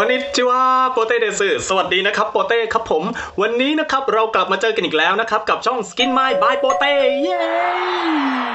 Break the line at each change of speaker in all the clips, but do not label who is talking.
คอนนิจิวาโปเต้เดซสวัสดีนะครับโปเต้ครับผม วันนี้นะครับเรากลับมาเจอกันอีกแล้วนะครับ กับช่อง Skin My by โปเต้เย้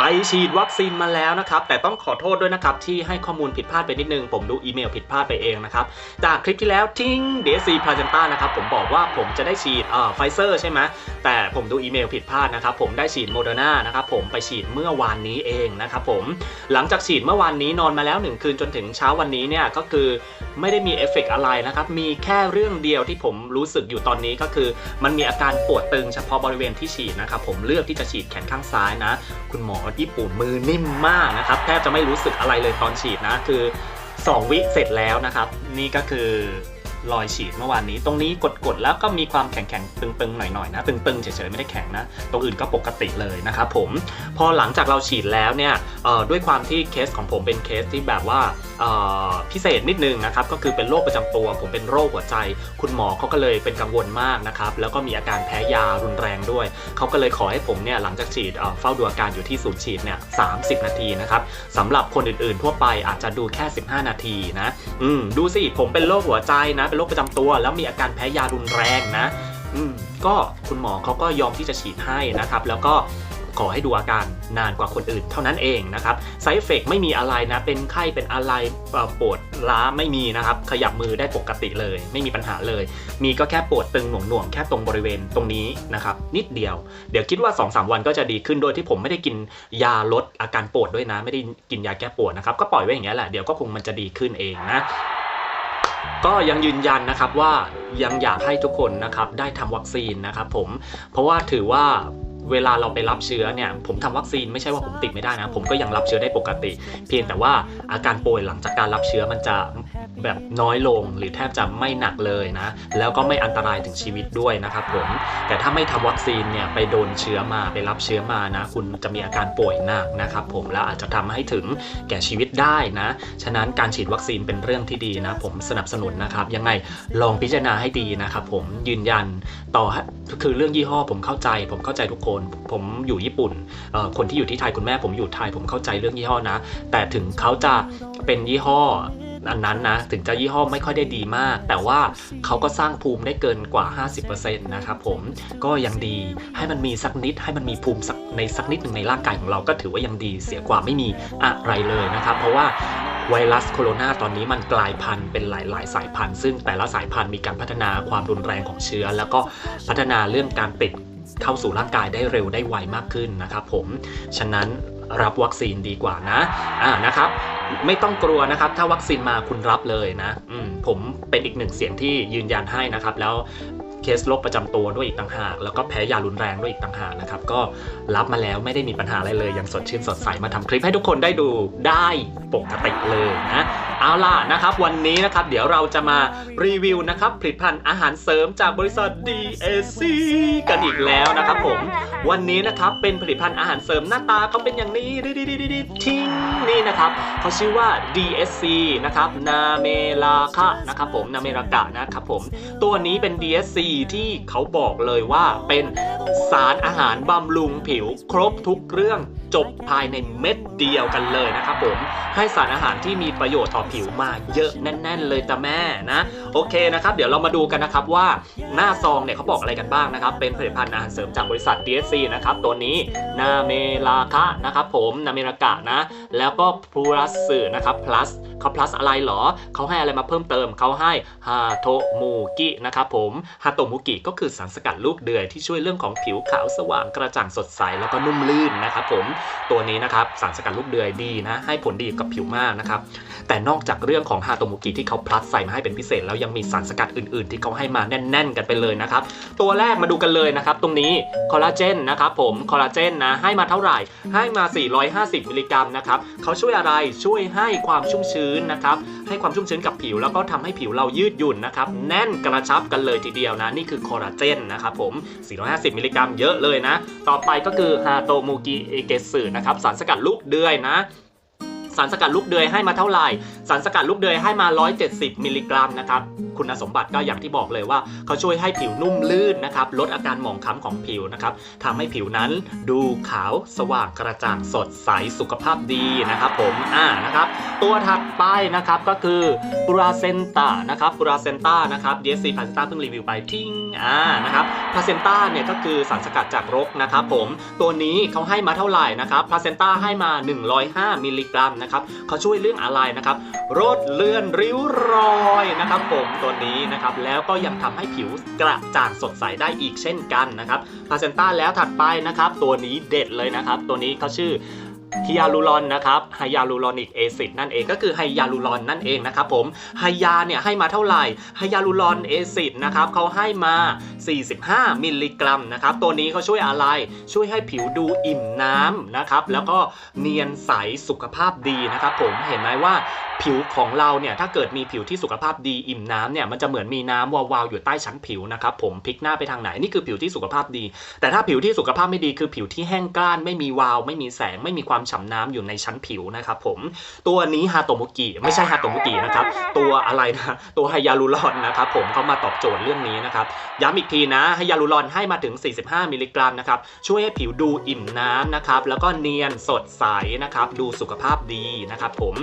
ไปฉีดวัคซีนมาแล้วนะครับ แต่ต้องขอโทษด้วยนะครับ ที่ให้ข้อมูลผิดพลาดไปนิดนึง ผมดูอีเมลผิดพลาดไปเองนะครับ จากคลิปที่แล้วทิ้ง DSC p l a z e n t a นะครับ ผมบอกว่าผมจะได้ฉีดเอ่อไฟเซอร์ใช่ไหมแต่ผมดูอีเมลผิดพลาดนะครับ ผมได้ฉีดโมเดอร์นานะครับ ผมไปฉีดเมื่อวานนี้เองนะครับผมหลังจากฉีดเมื่อวานนี้นอนมาแล้วหนึ่งคืนจนถึงเช้าวันนี้เนี่ยก็คือไม่ได้มีเอฟเฟกต์อะไรนะครับมีแค่เรื่องเดียวที่ผมรู้สึกอยู่ตอนนี้ก็คือ มันมีอาการปวดตึงเฉพาะบริเวณที่ฉีดนะครับผมเลือกที่จะฉีดแขนข้างซ้ายนะ คุณหมอญี่ปุ่นมือนิ่มมากนะครับแทบจะไม่รู้สึกอะไรเลยตอนฉีดนะคือ 2 วิเสร็จแล้วนะครับ นี่ก็คือ รอยฉีดเมื่อวานนี้ ตรงนี้กดๆแล้วก็มีความแข็งๆตึงๆหน่อยๆนะตึงๆเฉยๆไม่ได้แข็งนะตรงอื่นก็ปกติเลยนะครับผมพอหลังจากเราฉีดแล้วเนี่ยด้วยความที่เคสของผมเป็นเคสที่แบบว่าพิเศษนิดนึงนะครับก็คือเป็นโรคประจำตัว ผมเป็นโรคหัวใจ คุณหมอเขาก็เลยเป็นกังวลมากนะครับแล้วก็มีอาการแพ้ยารุนแรงด้วยเขาก็เลยขอให้ผมเนี่ยหลังจากฉีดเฝ้าดูอาการอยู่ที่ศูนย์ฉีดเนี่ย30นาทีนะครับสำหรับคนอื่นๆ ทั่วไปอาจจะดูแค่ 15 นาทีนะอืมดูสิผมเป็นโรคหัวใจนะเป็นโรคประจำตัว แล้วมีอาการแพ้ยารุนแรงนะอืมก็คุณหมอเขาก็ยอมที่จะฉีดให้นะครับ แล้วก็ขอให้ดูอาการนานกว่าคนอื่นเท่านั้นเองนะครับไซเฟกไม่มีอะไรนะ เป็นไข้เป็นอะไรปวดล้าไม่มีนะครับ ขยับมือได้ปกติเลย ไม่มีปัญหาเลย มีก็แค่ปวดตึงหน่วงๆแค่ตรงบริเวณตรงนี้นะครับ นิดเดียว เดี๋ยวคิดว่า 2-3 วันก็จะดีขึ้นโดยที่ผมไม่ได้กินยาลดอาการปวดด้วยนะ ไม่ได้กินยาแก้ปวดนะครับ ก็ปล่อยไว้อย่างนี้แหละเดี๋ยวก็คงมันจะดีขึ้นเองนะ ก็ยังยืนยันนะครับว่ายังอยากให้ทุกคนนะครับได้ทำวัคซีนนะครับผมเพราะว่าถือว่า เวลาเราไปรับเชื้อเนี่ยผมทำวัคซีนไม่ใช่ว่าผมติดไม่ได้นะ ผมก็ยังรับเชื้อได้ปกติ เพียงแต่ว่าอาการป่วยหลังจากการรับเชื้อมันจะแบบน้อยลงหรือแทบจะไม่หนักเลยนะ แล้วก็ไม่อันตรายถึงชีวิตด้วยนะครับผมแต่ถ้าไม่ทำวัคซีนเนี่ยไปโดนเชื้อมาไปรับเชื้อมานะ คุณจะมีอาการป่วยหนักนะครับผมแล้วอาจจะทำให้ถึงแก่ชีวิตได้นะ ฉะนั้นการฉีดวัคซีนเป็นเรื่องที่ดีนะ ผมสนับสนุนนะครับ ยังไงลองพิจารณาให้ดีนะครับผมยืนยันต่อ คือเรื่องยี่ห้อผมเข้าใจ ผมเข้าใจทุกคน ผมอยู่ญี่ปุ่น คนที่อยู่ที่ไทยคุณแม่ผมอยู่ไทยผมเข้าใจเรื่องยี่ห้อนะ แต่ถึงเขาจะเป็นยี่ห้ออันนั้นนะถึงจะยี่ห้อไม่ค่อยได้ดีมาก แต่ว่าเขาก็สร้างภูมิได้เกินกว่า 50%นะครับผมก็ยังดีให้มันมีสักนิด ให้มันมีภูมิในสักนิดหนึ่งในร่างกายของเราก็ถือว่ายังดีเสียกว่าไม่มีอะไรเลยนะครับ เพราะว่า ไวรัสโคโรนาตอนนี้มันกลายพันธุ์เป็นหลาย ๆ สายพันธุ์ ซึ่งแต่ละสายพันธุ์มีการพัฒนาความรุนแรงของเชื้อ แล้วก็พัฒนาเรื่องการติดเข้าสู่ร่างกายได้เร็วได้ไวมากขึ้นนะครับผม ฉะนั้นรับวัคซีนดีกว่านะอ่านะครับ ไม่ต้องกลัวนะครับ ถ้าวัคซีนมาคุณรับเลยนะ อืมผมเป็นอีกหนึ่งเสียงที่ยืนยันให้นะครับ แล้ว เคสโรคประจำตัวด้วยอีกต่างหาก แล้วก็แพ้ยารุนแรงด้วยอีกต่างหากนะครับ ก็รับมาแล้วไม่ได้มีปัญหาอะไรเลย ยังสดชื่นสดใสมาทำคลิปให้ทุกคนได้ดูได้ปกติเลยนะเอาล่ะนะครับ วันนี้นะครับ เดี๋ยวเราจะมารีวิวนะครับ ผลิตภัณฑ์อาหารเสริมจากบริษัท DAC กันอีกแล้วนะครับผม วันนี้นะครับเป็นผลิตภัณฑ์อาหารเสริมหน้าตาเขาเป็นอย่างนี้ดิดิดิดิดิทิ้งนี่นะครับเขาชื่อว่า DSC นะครับนาเมลาคะนะครับผมนาเมรากะนะครับผม ตัวนี้เป็น DSC ที่เขาบอกเลยว่าเป็นสารอาหารบำรุงผิวครบทุกเรื่อง จบภายในเม็ดเดียวกันเลยนะครับผม ให้สารอาหารที่มีประโยชน์ต่อผิวมาเยอะแน่น ๆ เลยจ้ะแม่นะ โอเคนะครับ เดี๋ยวเรามาดูกันนะครับว่าหน้าซองเนี่ยเขาบอกอะไรกันบ้างนะครับ เป็นผลิตภัณฑ์อาหารเสริมจากบริษัท DSC นะครับ ตัวนี้นาเมลาคะนะครับผมนาเมรากะนะ แล้วก็พลัสสื่อนะครับ plus เขา plus อะไรเหรอ เขาให้อะไรมาเพิ่มเติม เขาให้ฮาโตมูกินะครับผมฮาโตมูกิก็คือสารสกัดลูกเดือยที่ช่วยเรื่องของผิวขาวสว่างกระจ่างสดใสแล้วก็นุ่มลื่นนะครับผมตัวนี้นะครับสารสกัดลูกเดือยดีนะ ให้ผลดีกับผิวมากนะครับแต่นอกจากเรื่องของฮาโตมูกิที่เขาพลัสใส่มาให้เป็นพิเศษ แล้วยังมีสารสกัดอื่นๆ ที่เขาให้มาแน่น ๆ กันไปเลยนะครับตัวแรกมาดูกันเลยนะครับตรงนี้คอลลาเจนนะครับผมคอลลาเจนนะให้มาเท่าไหร่ให้มา 450 มิลลิกรัมนะครับเขาช่วยอะไรช่วยให้ความชุ่มชื้นนะครับให้ความชุ่มชื้นกับผิวแล้วก็ทำให้ผิวเรายืดหยุ่นนะครับแน่นกระชับกันเลยทีเดียวนะนี่คือคอลลาเจนนะครับผม 450 มิลลิกรัมเยอะเลยนะ ต่อไปก็คือฮาโตมูกิเอเกสึนะครับสารสกัดลูกเดือยนะสารสกัดลูกเดือยให้มาเท่าไหร่ สารสกัดลูกเดือยให้มา 170 มิลลิกรัมนะครับ คุณสมบัติก็อย่างที่บอกเลยว่าเขาช่วยให้ผิวนุ่มลื่นนะครับ ลดอาการหมองคล้ำของผิวนะครับทำให้ผิวนั้นดูขาวสว่างกระจ่างสดใสสุขภาพดีนะครับผม อ่า นะครับ ตัวถัดไปนะครับก็คือปราเซนตานะครับปราเซนตานะครับ DSC พาเซนตาเพิ่งรีวิวไปทิ้ง อ่า นะครับพาเซนตาเนี่ยก็คือสารสกัดจากรกนะครับผม ตัวนี้เขาให้มาเท่าไหร่นะครับพาเซนตาให้มา 105 มิลลิกรัมนะครับเขาช่วยเรื่องอะไรนะครับรดเลือนริ้วรอยนะครับผมตัวนี้นะครับแล้วก็ยังทำให้ผิวกระจ่างสดใสได้อีกเช่นกันนะครับพาเซนต้าแล้วถัดไปนะครับตัวนี้เด็ดเลยนะครับ ตัวนี้เขาชื่อ ฮิยาลูรอนนะครับไฮยาลูรอนิกแอซิดนั่นเองก็คือไฮยาลูรอนนั่นเองนะครับผมไฮยาเนี่ยให้มาเท่าไหร่ไฮยาลูรอนแอซิดนะครับเขาให้มา 45 มิลลิกรัมนะครับตัวนี้เขาช่วยอะไรช่วยให้ผิวดูอิ่มน้ำนะครับแล้วก็เนียนใสสุขภาพดีนะครับผมเห็นไหมว่าผิวของเราเนี่ยถ้าเกิดมีผิวที่สุขภาพดีอิ่มน้ำเนี่ยมันจะเหมือนมีน้ำวาวๆอยู่ใต้ชั้นผิวนะครับผมพลิกหน้าไปทางไหนนี่คือผิวที่สุขภาพดี แต่ถ้าผิวที่สุขภาพไม่ดีคือผิวที่แห้งกร้านไม่มีวาว ไม่มีแสงไม่มีความฉ่ำน้ำอยู่ในชั้นผิวนะครับผมตัวนี้ฮาโตโมกิไม่ใช่ฮาโตโมกินะครับตัวอะไรนะตัวไฮยาลูรอนนะครับผมเขามาตอบโจทย์เรื่องนี้นะครับย้ำอีกทีนะไฮยาลูรอนให้มาถึง 45 มิลลิกรัมนะครับช่วยให้ผิวดูอิ่มน้ำนะครับแล้วก็เนียนสดใสนะครับดูสุขภาพดีนะครับผม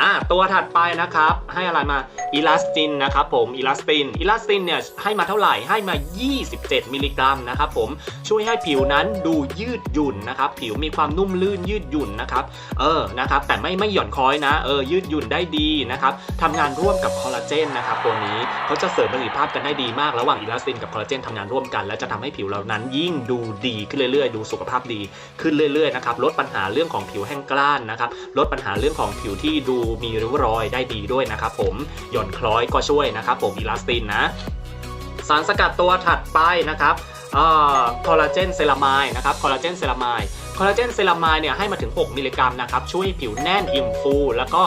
อะตัวถัดไปนะครับให้อะไรมาอีลาสตินนะครับผมอีลาสตินอีลาสตินเนี่ยให้มาเท่าไหร่ให้มา 27 มิลลิกรัมนะครับผมช่วยให้ผิวนั้นดูยืดหยุ่นนะครับผิวมีความนุ่มลื่นยืดหยุ่นนะครับเออนะครับแต่ไม่ไม่หย่อนคล้อยนะเออยืดหยุ่นได้ดีนะครับทำงานร่วมกับคอลลาเจนนะครับตัวนี้เขาจะเสริมประสิทธิภาพกันได้ดีมากระหว่างอีลาสตินกับคอลลาเจนทำงานร่วมกัน และจะทำให้ผิวเรานั้นยิ่งดูดีขึ้นเรื่อยๆ ดูสุขภาพดีขึ้นเรื่อยๆนะครับลดปัญหาเรื่องของผิวแห้งกร้านนะครับลดปัญหาเรื่องของผิวที่ดูมีริ้วรอยได้ดีด้วยนะครับผมหย่อนคล้อยก็ช่วยนะครับผมอีลาสตินนะสารสกัดตัวถัดไปนะครับคอลลาเจนเซรามายนะครับคอลลาเจนเซรามาย คอลลาเจนเซรามายเนี่ยให้มาถึง 6 มิลลิกรัมนะครับช่วยให้ผิวแน่นอิ่มฟู แล้วก็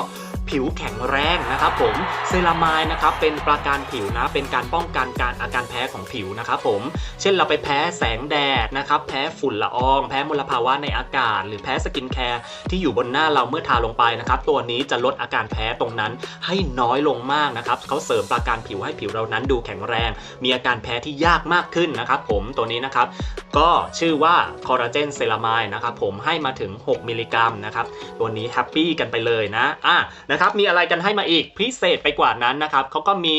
ผิวแข็งแรงนะครับผมเซรามายนะครับเป็นประการผิวนะเป็นการป้องกันการอาการแพ้ของผิวนะครับผมเช่นเราไปแพ้แสงแดดนะครับแพ้ฝุ่นละออง แพ้มลภาวะในอากาศ หรือแพ้สกินแคร์ที่อยู่บนหน้าเราเมื่อทาลงไปนะครับตัวนี้จะลดอาการแพ้ตรงนั้นให้น้อยลงมากนะครับเขาเสริมประการผิวให้ผิวเรานั้นดูแข็งแรง มีอาการแพ้ที่ยากมากขึ้นนะครับผมตัวนี้นะครับก็ชื่อว่าคอลลาเจนเซรามายนะครับผมให้มาถึง 6 มิลลิกรัมนะครับตัวนี้แฮปปี้กันไปเลยนะอะนะครับมีอะไรกันให้มาอีกพิเศษไปกว่านั้นนะครับเขาก็มี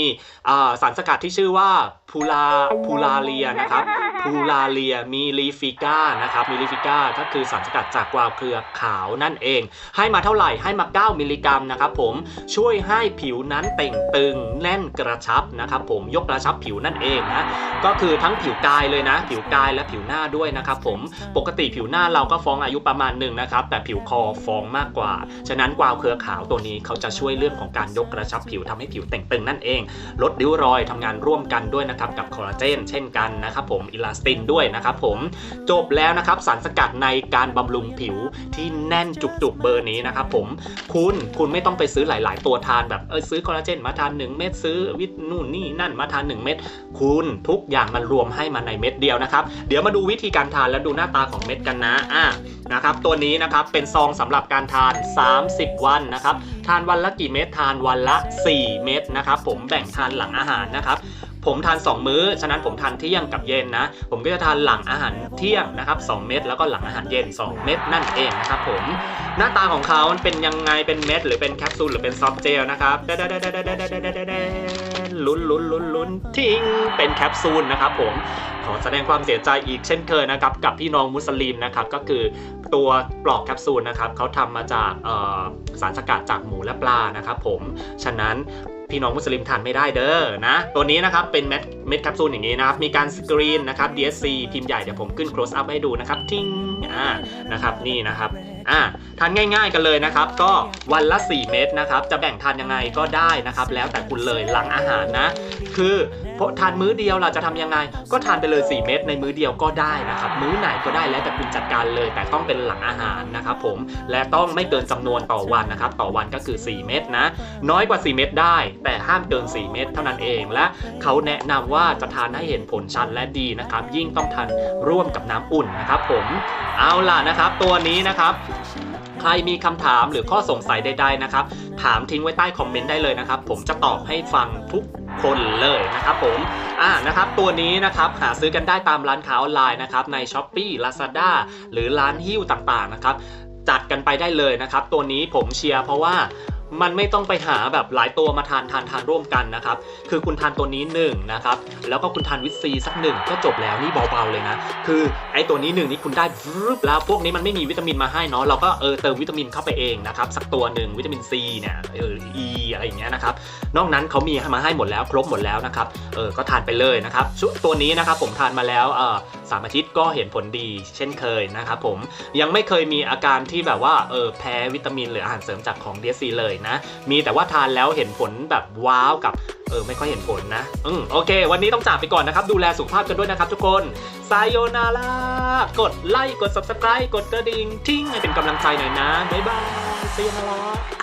สารสกัดที่ชื่อว่าพูลาพูลาเลียนะครับพูลาเลียมีลีฟิก้านะครับมีลีฟิก้าก็คือสารสกัดจากกวาวเครือขาวนั่นเอง ให้มาเท่าไหร่ให้มา 9 มิลลิกรัมนะครับผมช่วยให้ผิวนั้นเต่งตึงแน่นกระชับนะครับผมยกกระชับผิวนั่นเองนะก็คือทั้งผิวกายเลยนะ ผิวกายและผิวหน้าด้วยนะครับผมปกติผิวหน้าเราก็ฟ้องอายุประมาณหนึ่งนะครับแต่ผิวคอฟ้องมากกว่า ฉะนั้นกวาวเครือขาวตัวนี้เขาจะช่วยเรื่องของการยกกระชับผิวทำให้ผิวเต่งตึงนั่นเอง ลดริ้วรอยทำงานร่วมกันด้วยนะครับกับคอลลาเจนเช่นกันนะครับผมอิลาสตินด้วยนะครับผมจบแล้วนะครับสารสกัดในการบำรุงผิวที่แน่นจุกๆเบอร์นี้นะครับผมคุณคุณไม่ต้องไปซื้อหลาย ๆ ตัวทานแบบเออซื้อคอลลาเจนมาทาน 1 เม็ดซื้อวิตนู่นนี่นั่นมาทาน 1 เม็ดคุณทุกอย่างมันรวมให้มาในเม็ดเดียวนะครับ เดี๋ยวมาดูวิธีการทานและดูหน้าตาของเม็ดกันนะอะนะครับตัวนี้นะครับเป็นซองสำหรับการทาน 30 วันนะครับทานวันละกี่เม็ดทานวันละ 4 เม็ดนะครับผมแบ่งทานหลังอาหารนะครับ ผมทาน 2 มื้อ ฉะนั้นผมทานเที่ยงกับเย็นนะ ผมก็จะทานหลังอาหารเที่ยงนะครับ 2 เม็ดแล้วก็หลังอาหารเย็น 2 เม็ดนั่นเองนะครับผม หน้าตาของเขามันเป็นยังไง เป็นเม็ดหรือเป็นแคปซูลหรือเป็นซอฟต์เจลนะครับเดลุ้นลุ้นลุ้นลุ้นทิ้งเป็นแคปซูลนะครับผม ขอแสดงความเสียใจอีกเช่นเคยนะครับ กับพี่น้องมุสลิมนะครับก็คือตัวปลอกแคปซูลนะครับเขาทำมาจากสารสกัดจากหมูและปลานะครับผม ฉะนั้น พี่น้องมุสลิมทานไม่ได้เด้อนะ ตัวนี้นะครับเป็นเม็ดเม็ดแคปซูลอย่างนี้นะครับมีการสกรีนนะครับ DSC พิมพ์ใหญ่เดี๋ยวผมขึ้น close up ให้ดูนะครับทิ้งอ่านะครับนี่นะครับอ่าทานง่ายๆกันเลยนะครับ ก็วันละ 4 เม็ดนะครับ จะแบ่งทานยังไงก็ได้นะครับ แล้วแต่คุณเลยหลังอาหารนะ คือเพอทานมื้อเดียวเราจะทำยังไง ก็ทานไปเลย 4 เม็ดในมื้อเดียวก็ได้นะครับ มื้อไหนก็ได้แล้วแต่คุณจัดการเลย แต่ต้องเป็นหลังอาหารนะครับผมและต้องไม่เกินจำนวนต่อวันนะครับ ต่อวันก็คือ 4 เม็ดนะ น้อยกว่า 4 เม็ดได้ แต่ห้ามเกิน 4 เม็ดเท่านั้นเองและเขาแนะนำว่าจะทานให้เห็นผลชัดและดีนะครับ ยิ่งต้องทานร่วมกับน้ำอุ่นนะครับ ผมเอาล่ะนะครับ ตัวนี้นะครับใครมีคำถามหรือข้อสงสัยใดๆนะครับ ถามทิ้งไว้ใต้คอมเมนต์ได้เลยนะครับ ผมจะตอบให้ฟังทุก คนเลยนะครับผมอ่านะครับตัวนี้นะครับหาซื้อกันได้ตามร้านค้าออนไลน์นะครับใน s h อ p e e Lazada หรือร้านหิ้วต่างๆนะครับจัดกันไปได้เลยนะครับ ตัวนี้ผมเชียร์เพราะว่า มันไม่ต้องไปหาแบบหลายตัวมาทานทานทานร่วมกันนะครับ คือคุณทานตัวนี้หนึ่งนะครับแล้วก็คุณทานวิตซีสักหนึ่งก็จบแล้วนี่เบาๆเลยนะ คือไอ้ตัวนี้หนึ่งนี่คุณได้รึบแล้วพวกนี้มันไม่มีวิตามินมาให้เนาะเราก็เออเติมวิตามินเข้าไปเองนะครับสักตัวหนึ่งวิตามินซีเนี่ยเออ E อะไรอย่างเงี้ยนะครับนอกนั้นเขามีมาให้หมดแล้วครบหมดแล้วนะครับเออก็ทานไปเลยนะครับชุดตัวนี้นะครับผมทานมาแล้วเออสามอาทิตย์ก็เห็นผลดี เช่นเคยนะครับผมยังไม่เคยมีอาการที่แบบว่าเออแพ้วิตามินหรืออาหารเสริมจากของ DSC เลยนะ มีแต่ว่าทานแล้วเห็นผลแบบว้าวกับเออไม่ค่อยเห็นผลนะ อืมโอเค วันนี้ต้องจากไปก่อนนะครับ ดูแลสุขภาพกันด้วยนะครับทุกคนไซโยนารากดไลค์กด subscribe กดกระดิ่งทิ้งให้เป็นกำลังใจหน่อยนะ บ๊ายบายไซโยนารา